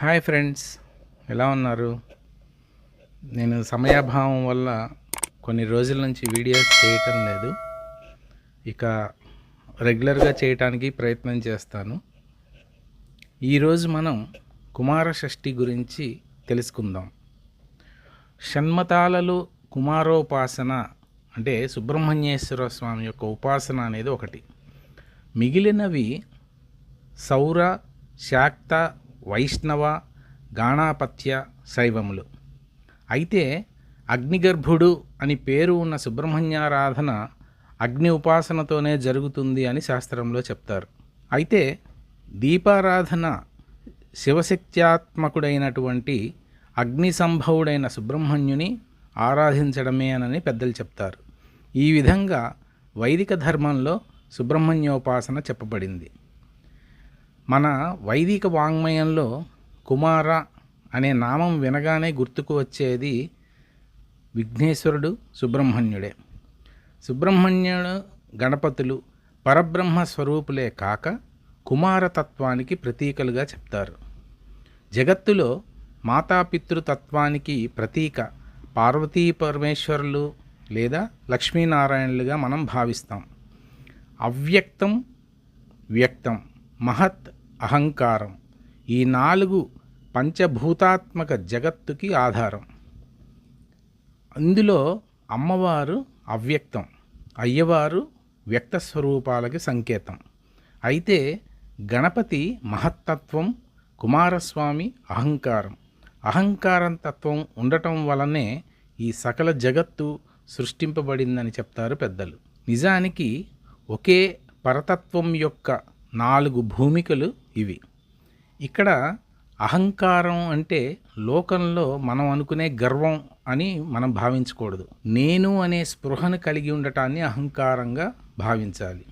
Hi friends ఎలా ఉన్నారు? నేను సమయాభావం వల్ల కొన్ని రోజుల నుంచి వీడియోస్ చేయటం లేదు. ఇక రెగ్యులర్గా చేయటానికి ప్రయత్నం చేస్తాను. ఈరోజు మనం కుమార షష్ఠి గురించి తెలుసుకుందాం. షణ్మతాలలో కుమారోపాసన అంటే సుబ్రహ్మణ్యేశ్వర స్వామి యొక్క ఉపాసన అనేది ఒకటి. మిగిలినవి సౌర శాక్త వైష్ణవ గాణాపత్య శైవములు. అయితే అగ్నిగర్భుడు అని పేరు ఉన్న సుబ్రహ్మణ్యారాధన అగ్ని ఉపాసనతోనే జరుగుతుంది అని శాస్త్రంలో చెప్తారు. అయితే దీపారాధన శివశక్త్యాత్మకుడైనటువంటి అగ్ని సంభవుడైన సుబ్రహ్మణ్యుని ఆరాధించడమేనని పెద్దలు చెప్తారు. ఈ విధంగా వైదిక ధర్మంలో సుబ్రహ్మణ్యోపాసన చెప్పబడింది. మన వైదిక వాంగ్మయంలో కుమార అనే నామం వినగానే గుర్తుకు వచ్చేది విఘ్నేశ్వరుడు సుబ్రహ్మణ్యుడే. సుబ్రహ్మణ్యుడు గణపతులు పరబ్రహ్మ స్వరూపులే కాక కుమారతత్వానికి ప్రతీకలుగా చెప్తారు. జగత్తులో మాతాపితృతత్వానికి ప్రతీక పార్వతీ పరమేశ్వరులు లేదా లక్ష్మీనారాయణులుగా మనం భావిస్తాం. అవ్యక్తం వ్యక్తం మహత్ అహంకారం. ఈ నాలుగు పంచభూతాత్మక జగత్తుకి ఆధారం. అందులో అమ్మవారు అవ్యక్తం అయ్యవారు వ్యక్త స్వరూపాలకి సంకేతం. అయితే గణపతి మహత్తత్వం కుమారస్వామి అహంకారం. అహంకారం తత్వం ఉండటం వలనే ఈ సకల జగత్తు సృష్టింపబడిందని చెప్తారు పెద్దలు. నిజానికి ఒకే పరతత్వం యొక్క నాలుగు భూమికలు ఇవి. ఇక్కడ అహంకారం అంటే లోకంలో మనం అనుకునే గర్వం అని మనం భావించకూడదు. నేను అనే స్పృహను కలిగి ఉండటాన్ని అహంకారంగా భావించాలి.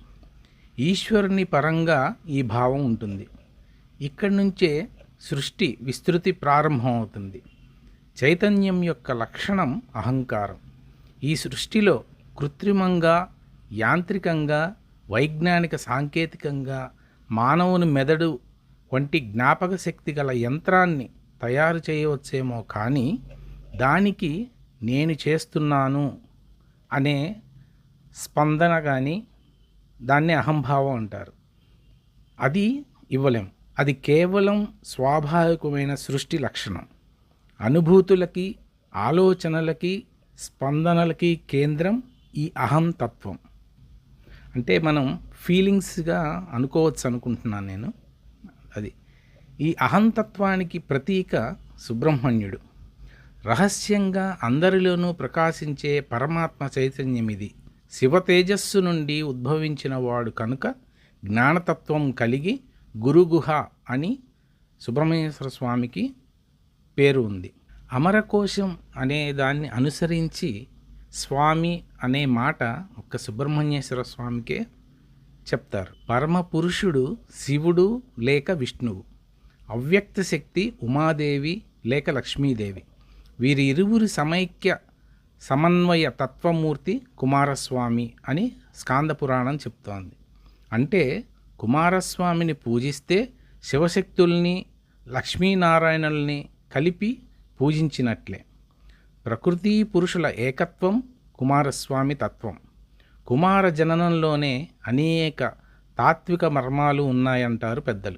ఈశ్వరుని పరంగా ఈ భావం ఉంటుంది. ఇక్కడి నుంచే సృష్టి విస్తృతి ప్రారంభమవుతుంది చైతన్యం యొక్క లక్షణం అహంకారం. ఈ సృష్టిలో కృత్రిమంగా యాంత్రికంగా వైజ్ఞానిక సాంకేతికంగా మానవుని మెదడు వంటి జ్ఞాపక శక్తి గల యంత్రాన్ని తయారు చేయవచ్చేమో కానీ దానికి నేను చేస్తున్నాను అనే స్పందన కానీ దాన్ని అహంభావం అంటారు. అది ఇవ్వలేం. అది కేవలం స్వాభావికమైన సృష్టి లక్షణం. అనుభూతులకి ఆలోచనలకి స్పందనలకి కేంద్రం ఈ అహం తత్వం. అంటే మనం ఫీలింగ్స్గా అనుకోవచ్చు అనుకుంటున్నాను నేను. అది. ఈ అహంతత్వానికి ప్రతీక సుబ్రహ్మణ్యుడు. రహస్యంగా అందరిలోనూ ప్రకాశించే పరమాత్మ చైతన్యం ఇది శివ తేజస్సు నుండి ఉద్భవించిన వాడు కనుక జ్ఞానతత్వం కలిగి గురుగుహ అని సుబ్రహ్మణ్యేశ్వర స్వామికి పేరు ఉంది. అమరకోశం అనే దాన్ని అనుసరించి స్వామి అనే మాట ఒక్క సుబ్రహ్మణ్యేశ్వర స్వామికే చెప్తారు. పరమ పురుషుడు శివుడు లేక విష్ణువు. అవ్యక్త శక్తి ఉమాదేవి లేక లక్ష్మీదేవి. వీరి ఇరువురి సమైక్య సమన్వయ తత్వమూర్తి కుమారస్వామి అని స్కాంద పురాణం చెప్తోంది. అంటే కుమారస్వామిని పూజిస్తే శివశక్తుల్ని లక్ష్మీనారాయణుల్ని కలిపి పూజించినట్లే. ప్రకృతి పురుషుల ఏకత్వం కుమారస్వామి తత్వం. కుమార జననంలోనే అనేక తాత్విక మర్మాలు ఉన్నాయంటారు పెద్దలు.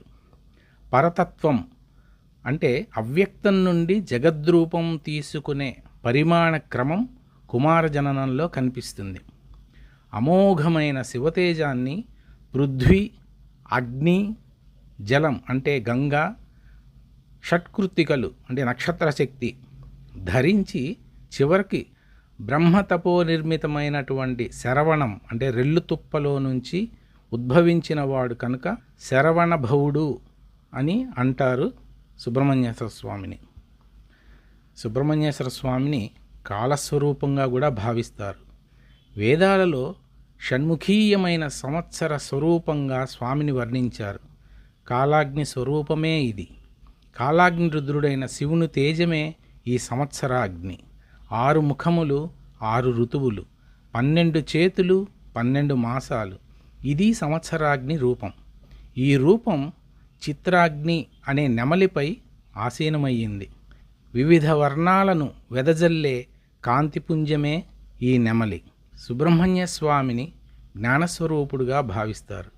పరతత్వం అంటే అవ్యక్తం నుండి జగద్రూపం తీసుకునే పరిమాణ క్రమం కుమార జననంలో కనిపిస్తుంది. అమోఘమైన శివతేజాన్ని పృథ్వీ అగ్ని జలం అంటే గంగా షట్కృతికలు అంటే నక్షత్ర శక్తి ధరించి చివరికి బ్రహ్మతపో నిర్మితమైనటువంటి శరవణం అంటే రెల్లు తుప్పలో నుంచి ఉద్భవించిన వాడు కనుక శరవణ భవుడు అని అంటారు సుబ్రహ్మణ్యేశ్వర స్వామిని. సుబ్రహ్మణ్యేశ్వర స్వామిని కాలస్వరూపంగా కూడా భావిస్తారు. వేదాలలో షణ్ముఖీయమైన సంవత్సర స్వరూపంగా స్వామిని వర్ణించారు. కాలాగ్ని స్వరూపమే ఇది. కాలాగ్ని రుద్రుడైన శివుని తేజమే ఈ సంవత్సర అగ్ని. ఆరు ముఖములు ఆరు ఋతువులు పన్నెండు చేతులు పన్నెండు మాసాలు. ఇది సంవత్సరాగ్ని రూపం. ఈ రూపం చిత్రాగ్ని అనే నెమలిపై ఆసీనమయ్యింది. వివిధ వర్ణాలను వెదజల్లే కాంతిపుంజమే ఈ నెమలి. సుబ్రహ్మణ్య స్వామిని జ్ఞానస్వరూపుడుగా భావిస్తారు.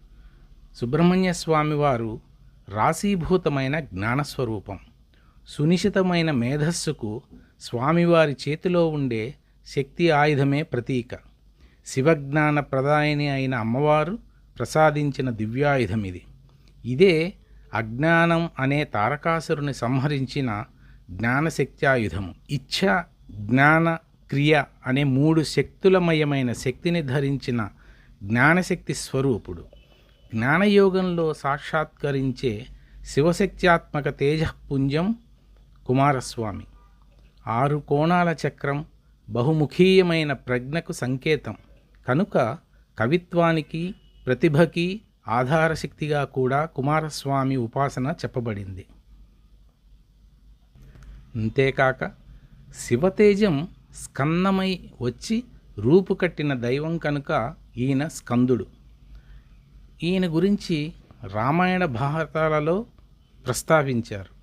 సుబ్రహ్మణ్య స్వామి వారు రాశీభూతమైన జ్ఞానస్వరూపం. సునిశితమైన మేధస్సుకు స్వామివారి చేతిలో ఉండే శక్తి ఆయుధమే ప్రతీక. శివజ్ఞాన ప్రదాయిని అయిన అమ్మవారు ప్రసాదించిన దివ్యాయుధం ఇది ఇదే అజ్ఞానం అనే తారకాసురుని సంహరించిన జ్ఞానశక్త్యాయుధము. ఇచ్ఛ జ్ఞాన క్రియ అనే మూడు శక్తులమయమైన శక్తిని ధరించిన జ్ఞానశక్తి స్వరూపుడు. జ్ఞానయోగంలో సాక్షాత్కరించే శివశక్త్యాత్మక తేజపుంజం కుమారస్వామి. ఆరు కోణాల చక్రం బహుముఖీయమైన ప్రజ్ఞకు సంకేతం. కనుక కవిత్వానికి ప్రతిభకి ఆధారశక్తిగా కూడా కుమారస్వామి ఉపాసన చెప్పబడింది. అంతేకాక శివతేజం స్కందమై వచ్చి రూపుకట్టిన దైవం కనుక ఈయన స్కందుడు. ఈయన గురించి రామాయణ భారతాలలో ప్రస్తావించారు.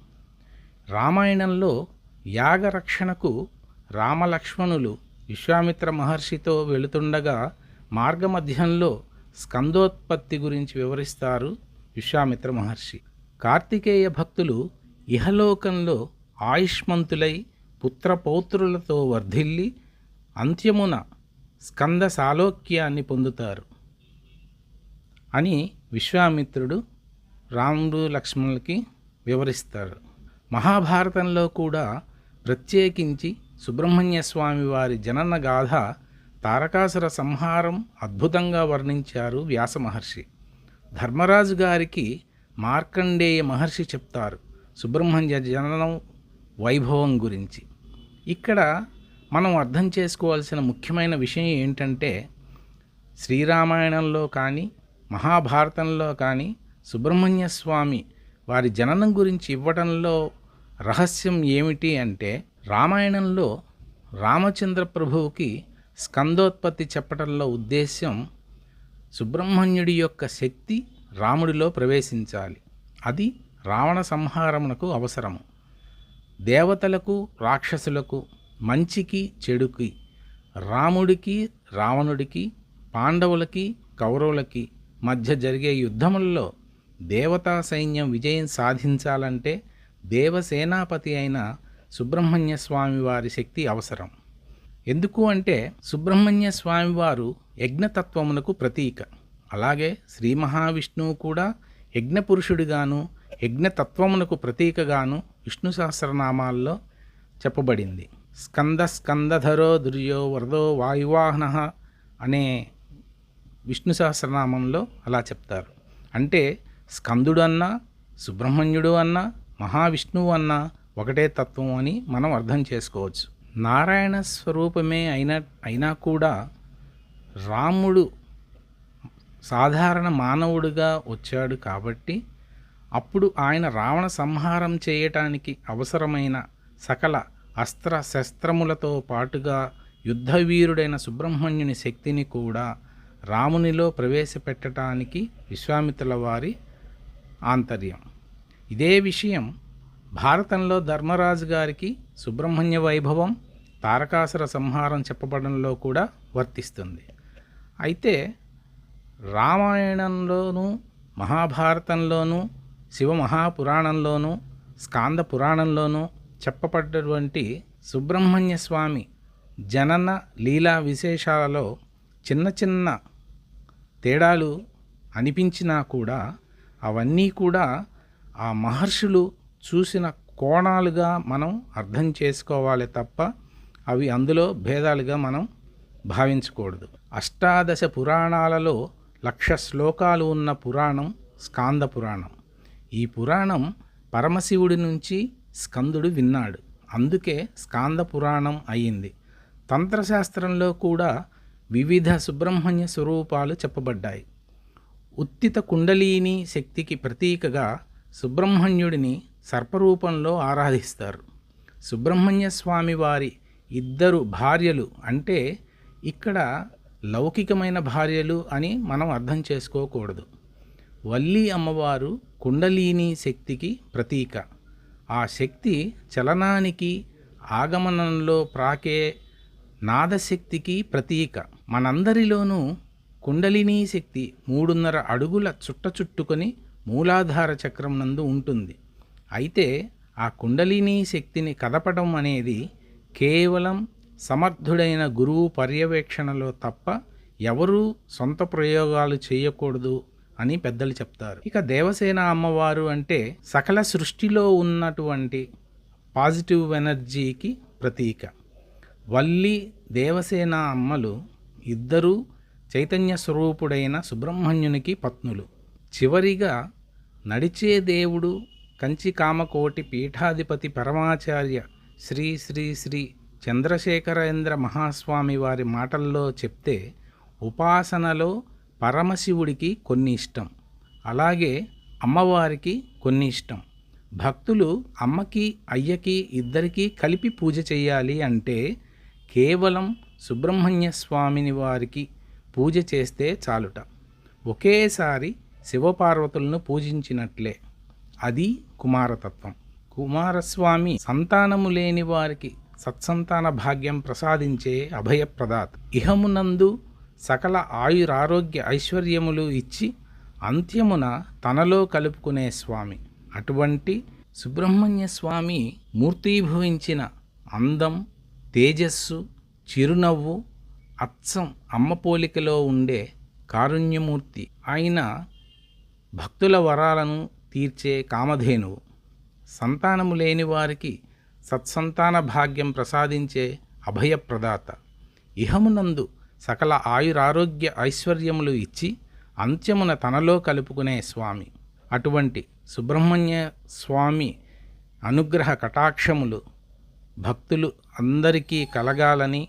రామాయణంలో యాగరక్షణకు రామలక్ష్మణులు విశ్వామిత్ర మహర్షితో వెళుతుండగా మార్గమధ్యంలో స్కందోత్పత్తి గురించి వివరిస్తారు విశ్వామిత్ర మహర్షి. కార్తికేయ భక్తులు ఇహలోకంలో ఆయుష్మంతులై పుత్రపౌత్రులతో వర్ధిల్లి అంత్యమున స్కంద సాలోక్యాన్ని పొందుతారు అని విశ్వామిత్రుడు రాముడు లక్ష్మణులకి వివరిస్తారు. మహాభారతంలో కూడా ప్రత్యేకించి సుబ్రహ్మణ్య స్వామి వారి జనన గాథ తారకాసుర సంహారం అద్భుతంగా వర్ణించారు వ్యాస మహర్షి. ధర్మరాజు గారికి మార్కండేయ మహర్షి చెప్తారు సుబ్రహ్మణ్య జననం వైభవం గురించి. ఇక్కడ మనం అర్థం చేసుకోవాల్సిన ముఖ్యమైన విషయం ఏంటంటే శ్రీరామాయణంలో కానీ మహాభారతంలో కానీ సుబ్రహ్మణ్య స్వామి వారి జననం గురించి ఇవ్వడంలో రహస్యం ఏమిటి అంటే రామాయణంలో రామచంద్ర ప్రభువుకి స్కందోత్పత్తి చెప్పడంలో ఉద్దేశ్యం సుబ్రహ్మణ్యుడి యొక్క శక్తి రాముడిలో ప్రవేశించాలి. అది రావణ సంహారమునకు అవసరము. దేవతలకు రాక్షసులకు మంచికి చెడుకి రాముడికి రావణుడికి పాండవులకి కౌరవులకి మధ్య జరిగే యుద్ధములలో దేవతా సైన్యం విజయం సాధించాలంటే దేవసేనాపతి అయిన సుబ్రహ్మణ్య స్వామి వారి శక్తి అవసరం. ఎందుకు అంటే సుబ్రహ్మణ్య స్వామివారు యజ్ఞతత్వమునకు ప్రతీక. అలాగే శ్రీ మహావిష్ణువు కూడా యజ్ఞపురుషుడిగాను యజ్ఞతత్వమునకు ప్రతీకగాను విష్ణు సహస్రనామాల్లో చెప్పబడింది. స్కంద స్కందధరో దుర్యో వరదో వాయువాహన అనే విష్ణు సహస్రనామంలో అలా చెప్తారు. అంటే స్కందుడు అన్నా సుబ్రహ్మణ్యుడు అన్నా మహావిష్ణువు అన్న ఒకటే తత్వం అని మనం అర్థం చేసుకోవచ్చు. నారాయణ స్వరూపమే అయినా అయినా కూడా రాముడు సాధారణ మానవుడిగా వచ్చాడు కాబట్టి అప్పుడు ఆయన రావణ సంహారం చేయటానికి అవసరమైన సకల అస్త్ర శస్త్రములతో పాటుగా యుద్ధవీరుడైన సుబ్రహ్మణ్యుని శక్తిని కూడా రామునిలో ప్రవేశపెట్టడానికి విశ్వామిత్రుల వారి ఆంతర్యం. ఇదే విషయం భారతంలో ధర్మరాజు గారికి సుబ్రహ్మణ్య వైభవం తారకాసుర సంహారం చెప్పబడంలో కూడా వర్తిస్తుంది. అయితే రామాయణంలోనూ మహాభారతంలోనూ శివ మహాపురాణంలోనూ స్కాంద పురాణంలోనూ చెప్పబడ్డటువంటి సుబ్రహ్మణ్య స్వామి జనన లీలా విశేషాలలో చిన్న చిన్న తేడాలు అనిపించినా కూడా అవన్నీ కూడా ఆ మహర్షులు చూసిన కోణాలుగా మనం అర్థం చేసుకోవాలి తప్ప అవి అందులో భేదాలుగా మనం భావించకూడదు. అష్టాదశ పురాణాలలో లక్ష శ్లోకాలు ఉన్న పురాణం స్కాంద పురాణం. ఈ పురాణం పరమశివుడి నుంచి స్కందుడు విన్నాడు. అందుకే స్కాంద పురాణం అయింది. తంత్రశాస్త్రంలో కూడా వివిధ సుబ్రహ్మణ్య స్వరూపాలు చెప్పబడ్డాయి. ఉత్తిత కుండలీని శక్తికి ప్రతీకగా సుబ్రహ్మణ్యుడిని సర్పరూపంలో ఆరాధిస్తారు. సుబ్రహ్మణ్య స్వామి వారి ఇద్దరు భార్యలు అంటే ఇక్కడ లౌకికమైన భార్యలు అని మనం అర్థం చేసుకోకూడదు. వల్లి అమ్మవారు కుండలీని శక్తికి ప్రతీక. ఆ శక్తి చలనానికి ఆగమనంలో ప్రాకే నాదశక్తికి ప్రతీక. మనందరిలోనూ కుండలినీ శక్తి మూడున్నర అడుగుల చుట్ట చుట్టుకొని మూలాధార చక్రం నందు ఉంటుంది. అయితే ఆ కుండలినీ శక్తిని కదపడం అనేది కేవలం సమర్థుడైన గురువు పర్యవేక్షణలో తప్ప ఎవరూ సొంత ప్రయోగాలు చేయకూడదు అని పెద్దలు చెప్తారు. ఇక దేవసేన అమ్మవారు అంటే సకల సృష్టిలో ఉన్నటువంటి పాజిటివ్ ఎనర్జీకి ప్రతీక. వల్లి దేవసేన అమ్మలు ఇద్దరూ చైతన్య స్వరూపుడైన సుబ్రహ్మణ్యునికి పత్నులు. చివరిగా నడిచే దేవుడు కంచి కామకోటి పీఠాధిపతి పరమాచార్య శ్రీ శ్రీ శ్రీ చంద్రశేఖరేంద్ర మహాస్వామి వారి మాటల్లో చెప్తే ఉపాసనలో పరమశివుడికి కొన్ని ఇష్టం అలాగే అమ్మవారికి కొన్ని ఇష్టం. భక్తులు అమ్మకి అయ్యకి ఇద్దరికీ కలిపి పూజ చేయాలి అంటే కేవలం సుబ్రహ్మణ్య స్వామిని వారికి పూజ చేస్తే చాలుట. ఒకేసారి శివపార్వతులను పూజించినట్లే. అది కుమారతత్వం. కుమారస్వామి సంతానము లేని వారికి సత్సంతాన భాగ్యం ప్రసాదించే అభయప్రదాత్. ఇహమునందు సకల ఆయురారోగ్య ఐశ్వర్యములు ఇచ్చి అంత్యమున తనలో కలుపుకునే స్వామి. అటువంటి సుబ్రహ్మణ్య స్వామి మూర్తీభవించిన అందం తేజస్సు చిరునవ్వు అచ్చం అమ్మ పోలికలో ఉండే కారుణ్యమూర్తి. ఆయన భక్తుల వరాలను తీర్చే కామధేనువు. సంతానము లేని వారికి సత్సంతాన భాగ్యం ప్రసాదించే అభయప్రదాత. ఇహమునందు సకల ఆయురారోగ్య ఐశ్వర్యములు ఇచ్చి అంత్యమున తనలో కలుపుకునే స్వామి. అటువంటి సుబ్రహ్మణ్య స్వామి అనుగ్రహ కటాక్షములు భక్తులు అందరికీ కలగాలని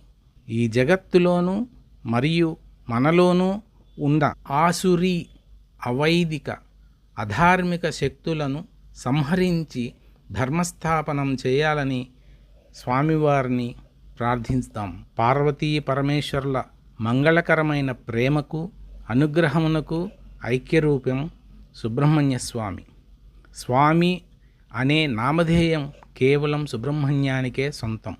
ఈ జగత్తులోనూ మరియు మనలోనూ ఉన్న ఆసురి అవైదిక అధార్మిక శక్తులను సంహరించి ధర్మస్థాపనం చేయాలని స్వామివారిని ప్రార్థిస్తాం. పార్వతీ పరమేశ్వరుల మంగళకరమైన ప్రేమకు అనుగ్రహమునకు ఐక్యరూపం సుబ్రహ్మణ్య స్వామి. స్వామి అనే నామధేయం కేవలం సుబ్రహ్మణ్యానికే సొంతం.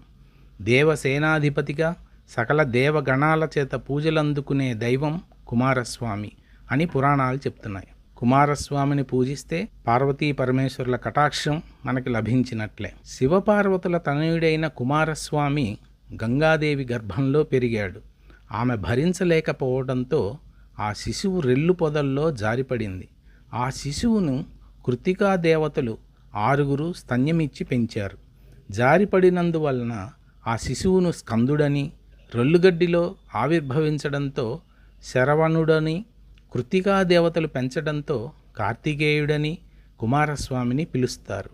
దేవసేనాధిపతిగా సకల దేవగణాల చేత పూజలందుకునే దైవం కుమారస్వామి. అని పురాణాలు చెప్తున్నాయి. కుమారస్వామిని పూజిస్తే పార్వతీ పరమేశ్వరుల కటాక్షం మనకి లభించినట్లే. శివపార్వతుల తనయుడైన కుమారస్వామి గంగాదేవి గర్భంలో పెరిగాడు. ఆమె భరించలేకపోవడంతో ఆ శిశువు రెల్లు పొదల్లో జారిపడింది. ఆ శిశువును కృతికా దేవతలు ఆరుగురు స్తన్యమిచ్చి పెంచారు. జారిపడినందువలన ఆ శిశువును స్కందుడని రొల్లుగడ్డిలో ఆవిర్భవించడంతో శరవణుడని కృతికా దేవతలు పెంచడంతో కార్తికేయుడని కుమారస్వామిని పిలుస్తారు.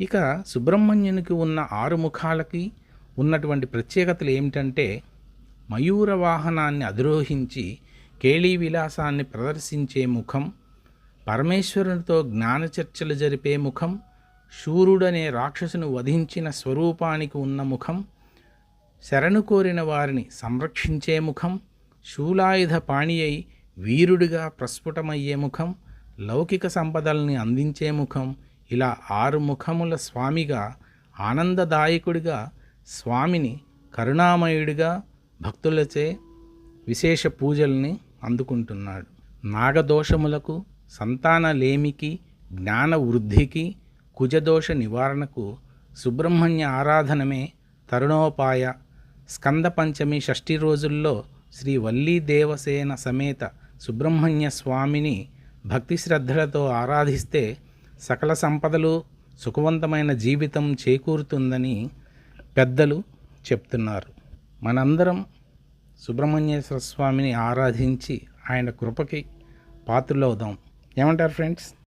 ఇక సుబ్రహ్మణ్యునికి ఉన్న ఆరు ముఖాలకి ఉన్నటువంటి ప్రత్యేకతలు ఏమిటంటే మయూర వాహనాన్ని అధిరోహించి కేళీ విలాసాన్ని ప్రదర్శించే ముఖం పరమేశ్వరునితో జ్ఞాన చర్చలు జరిపే ముఖం శూరుడనే రాక్షసును వధించిన స్వరూపానికి ఉన్న ముఖం శరణు కోరిన వారిని సంరక్షించే ముఖం శూలాయుధ పాణి అయి వీరుడిగా ప్రస్ఫుటమయ్యే ముఖం లౌకిక సంపదల్ని అందించే ముఖం ఇలా ఆరు ముఖముల స్వామిగా ఆనందదాయకుడిగా స్వామిని కరుణామయుడిగా భక్తులచే విశేష పూజల్ని అందుకుంటున్నాడు. నాగదోషములకు సంతాన లేమికి జ్ఞాన వృద్ధికి కుజదోష నివారణకు సుబ్రహ్మణ్య ఆరాధనమే తరుణోపాయ. స్కంద పంచమి షష్ఠి రోజుల్లో శ్రీ వల్లీ దేవసేన సమేత సుబ్రహ్మణ్య స్వామిని భక్తి శ్రద్ధలతో ఆరాధిస్తే సకల సంపదలు సుఖవంతమైన జీవితం చేకూరుతుందని పెద్దలు చెప్తున్నారు. మనందరం సుబ్రహ్మణ్యేశ్వర స్వామిని ఆరాధించి ఆయన కృపకి పాత్రలవుదాం. ఏమంటారు ఫ్రెండ్స్?